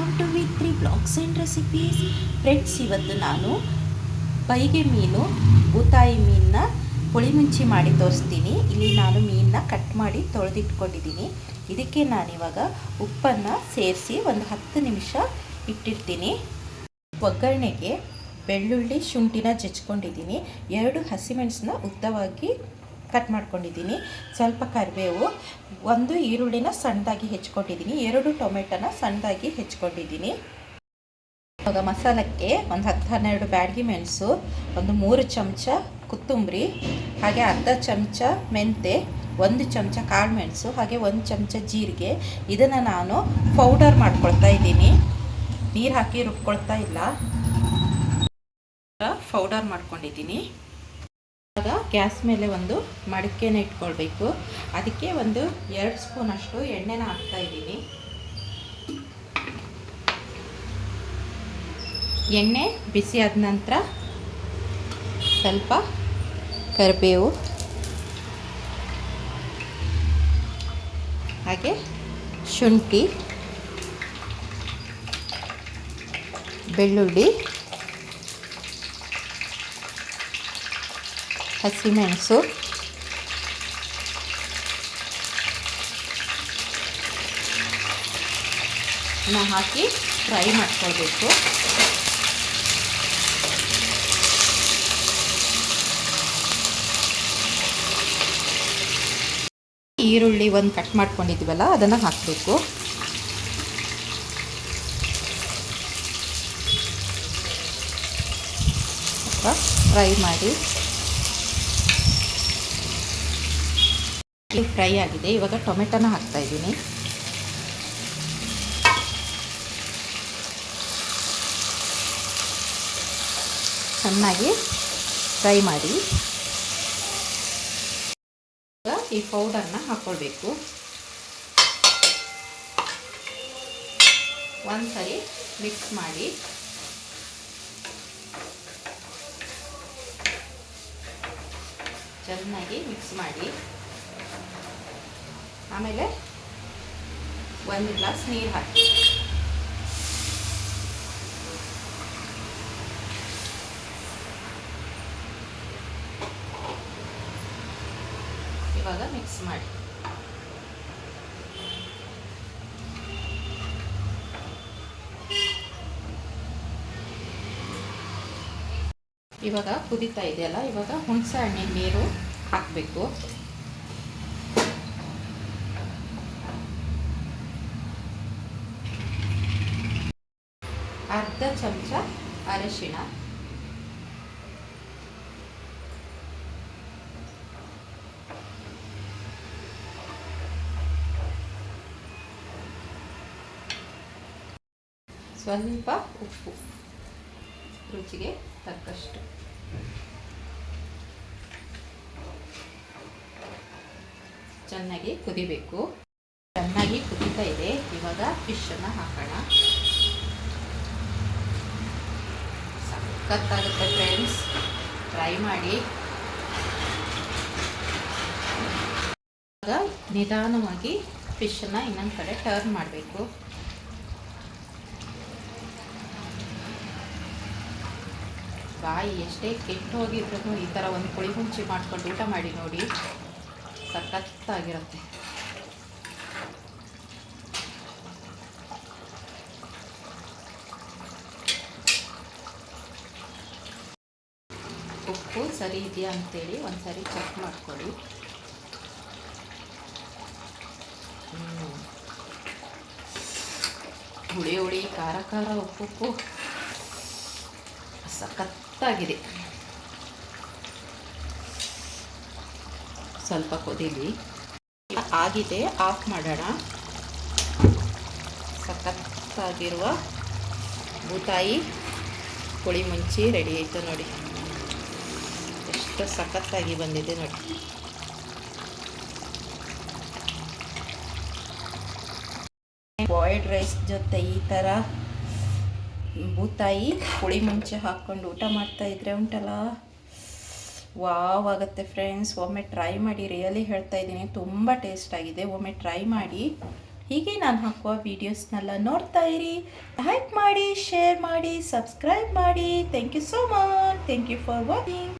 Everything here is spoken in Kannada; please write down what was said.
Welcome to V three blogs and recipes friends ಇವತ್ತು ನಾನು ಬೈಗೆ ಮೀನು ಬೂತಾಯಿ ಮೀನನ್ನ ಪುಳಿ ಮುಂಚಿ ಮಾಡಿ ತೋರಿಸ್ತೀನಿ. ಇಲ್ಲಿ ನಾನು ಮೀನನ್ನ ಕಟ್ ಮಾಡಿ ತೊಳೆದಿಟ್ಕೊಂಡಿದ್ದೀನಿ. ಇದಕ್ಕೆ ನಾನಿವಾಗ ಉಪ್ಪನ್ನು ಸೇರಿಸಿ ಒಂದು ಹತ್ತು ನಿಮಿಷ ಇಟ್ಟಿರ್ತೀನಿ. ಒಗ್ಗರಣೆಗೆ ಬೆಳ್ಳುಳ್ಳಿ ಶುಂಠಿನ ಜಜ್ಕೊಂಡಿದ್ದೀನಿ. ಎರಡು ಹಸಿಮೆಣಸನ್ನ ಉದ್ದವಾಗಿ ಕಟ್ ಮಾಡ್ಕೊಂಡಿದ್ದೀನಿ. ಸ್ವಲ್ಪ ಕರಿಬೇವು, ಒಂದು ಈರುಳ್ಳಿನ ಸಣ್ಣದಾಗಿ ಹೆಚ್ಕೊಂಡಿದ್ದೀನಿ ಎರಡು ಟೊಮೆಟೊನ ಸಣ್ಣದಾಗಿ ಹೆಚ್ಕೊಂಡಿದ್ದೀನಿ ಇವಾಗ ಮಸಾಲಕ್ಕೆ ಒಂದು ಹತ್ತು ಹನ್ನೆರಡು ಬ್ಯಾಡಗಿ ಮೆಣಸು, ಒಂದು ಮೂರು ಚಮಚ ಕೊತ್ತಂಬರಿ, ಹಾಗೆ ಅರ್ಧ ಚಮಚ ಮೆಂತೆ ಒಂದು ಚಮಚ ಕಾಳು ಮೆಣಸು, ಹಾಗೆ ಒಂದು ಚಮಚ ಜೀರಿಗೆ. ಇದನ್ನು ನಾನು ಪೌಡರ್ ಮಾಡ್ಕೊಳ್ತಾ ಇದ್ದೀನಿ. ನೀರು ಹಾಕಿ ರುಬ್ಕೊಳ್ತಾ ಇಲ್ಲ. ಪೌಡರ್ ಮಾಡ್ಕೊಂಡಿದ್ದೀನಿ. ಇವಾಗ ಗ್ಯಾಸ್ ಮೇಲೆ ಒಂದು ಮಡಿಕೆನ ಇಟ್ಕೊಳ್ಬೇಕು. ಅದಕ್ಕೆ ಒಂದು ಎರಡು ಸ್ಪೂನ್ ಅಷ್ಟು ಎಣ್ಣೆನ ಹಾಕ್ತಾ ಇದ್ದೀನಿ. ಎಣ್ಣೆ ಬಿಸಿ ಆದ ನಂತರ ಸ್ವಲ್ಪ ಕರಿಬೇವು. ಹಾಗೆ ಶುಂಠಿ, ಬೆಳ್ಳುಳ್ಳಿ ಹಸಿಮೆಣಸು ಹಾಕಿ ಫ್ರೈ ಮಾಡ್ಕೊಳ್ಬೇಕು. ಈರುಳ್ಳಿ ಒಂದು ಕಟ್ ಮಾಡ್ಕೊಂಡಿದ್ವಲ್ಲ ಅದನ್ನು ಹಾಕಬೇಕು. ಫ್ರೈ ಮಾಡಿ. ಫ್ರೈ ಆಗಿದೆ. ಇವಾಗ ಟೊಮೆಟೊನ ಹಾಕ್ತಾ ಇದ್ದೀನಿ. ಚೆನ್ನಾಗಿ ಫ್ರೈ ಮಾಡಿ. ಈ ಪೌಡರ್ನ ಹಾಕ್ಕೊಳ್ಬೇಕು ಒಂದ್ಸರಿ ಮಿಕ್ಸ್ ಮಾಡಿ. ಚೆನ್ನಾಗಿ ಮಿಕ್ಸ್ ಮಾಡಿ. ಆಮೇಲೆ ಒಂದು ಗ್ಲಾಸ್ ನೀರು ಹಾಕಿ. ಇವಾಗ ಮಿಕ್ಸ್ ಮಾಡಿ. ಇವಾಗ ಕುದೀತಾ ಇದೆಯಲ್ಲ, ಇವಾಗ ಹುಣಸೆ ಹಣ್ಣಿನ ನೀರು ಹಾಕಬೇಕು ಅರ್ಧ ಚಮಚ ಅರಿಶಿಣ. ಸ್ವಲ್ಪ ಉಪ್ಪು ರುಚಿಗೆ ತಕ್ಕಷ್ಟು. ಚೆನ್ನಾಗಿ ಕುದಿಬೇಕು. ಚೆನ್ನಾಗಿ ಕುದೀತಾ ಇದೆ. ಇವಾಗ ಫಿಶನ್ನು ಹಾಕೋಣ. ಸಖತ್ತಾಗುತ್ತೆ ಫ್ರೆಂಡ್ಸ್ ಟ್ರೈ ಮಾಡಿ. ನಿಧಾನವಾಗಿ ಫಿಶನ್ನು ಇನ್ನೊಂದು ಕಡೆ ಟರ್ನ್ ಮಾಡಬೇಕು. ಬಾಯಿ ಎಷ್ಟೇ ಕೆಟ್ಟು ಹೋಗಿದ್ರು ಈ ಥರ ಒಂದು ಪುಳಿ ಹುಂಚಿ ಮಾಡ್ಕೊಂಡು ಊಟ ಮಾಡಿ ನೋಡಿ. ಸಖತ್ತಾಗಿರುತ್ತೆ. ಉಪ್ಪು ಸರಿ ಇದೆಯಾ ಅಂತೇಳಿ ಒಂದು ಸಾರಿ ಚೆಕ್ ಮಾಡ್ಕೊಳ್ಳಿ ಹುಳಿ ಹುಳಿ, ಖಾರ ಖಾರ ಉಪ್ಪುಪ್ಪು ಉಪ್ಪು. ಸಖತ್ತಾಗಿದೆ. ಸ್ವಲ್ಪ ಕುದೀಲಿ. ಆಗಿದೆ, ಆಫ್ ಮಾಡೋಣ. ಸಖತ್ತಾಗಿರುವ ಬೂತಾಯಿ ಹುಳಿ ಮುಂಚಿ ರೆಡಿ ಆಯಿತು ನೋಡಿ. ಎಷ್ಟು ಸಖತ್ತಾಗಿ ಬಂದಿದೆ ನೋಡಿ. ಬಾಯ್ಡ್ ರೈಸ್ ಜೊತೆ ಈ ಥರ ಬೂತಾಯಿ ಹುಳಿ ಮುಂಚೆ ಹಾಕ್ಕೊಂಡು ಊಟ ಮಾಡ್ತಾ ಇದ್ರೆ ಉಂಟಲ್ಲ? ವಾವ್ ಆಗುತ್ತೆ ಫ್ರೆಂಡ್ಸ್ ಒಮ್ಮೆ ಟ್ರೈ ಮಾಡಿ ರಿಯಲಿ ಹೇಳ್ತಾ ಇದ್ದೀನಿ. ತುಂಬ ಟೇಸ್ಟ್ ಆಗಿದೆ. ಒಮ್ಮೆ ಟ್ರೈ ಮಾಡಿ. ಹೀಗೆ ನಾನು ಹಾಕುವ ವೀಡಿಯೋಸ್ನೆಲ್ಲ ನೋಡ್ತಾ ಇರಿ. ಲೈಕ್ ಮಾಡಿ ಶೇರ್ ಮಾಡಿ ಸಬ್ಸ್ಕ್ರೈಬ್ ಮಾಡಿ. Thank you so much thank you for watching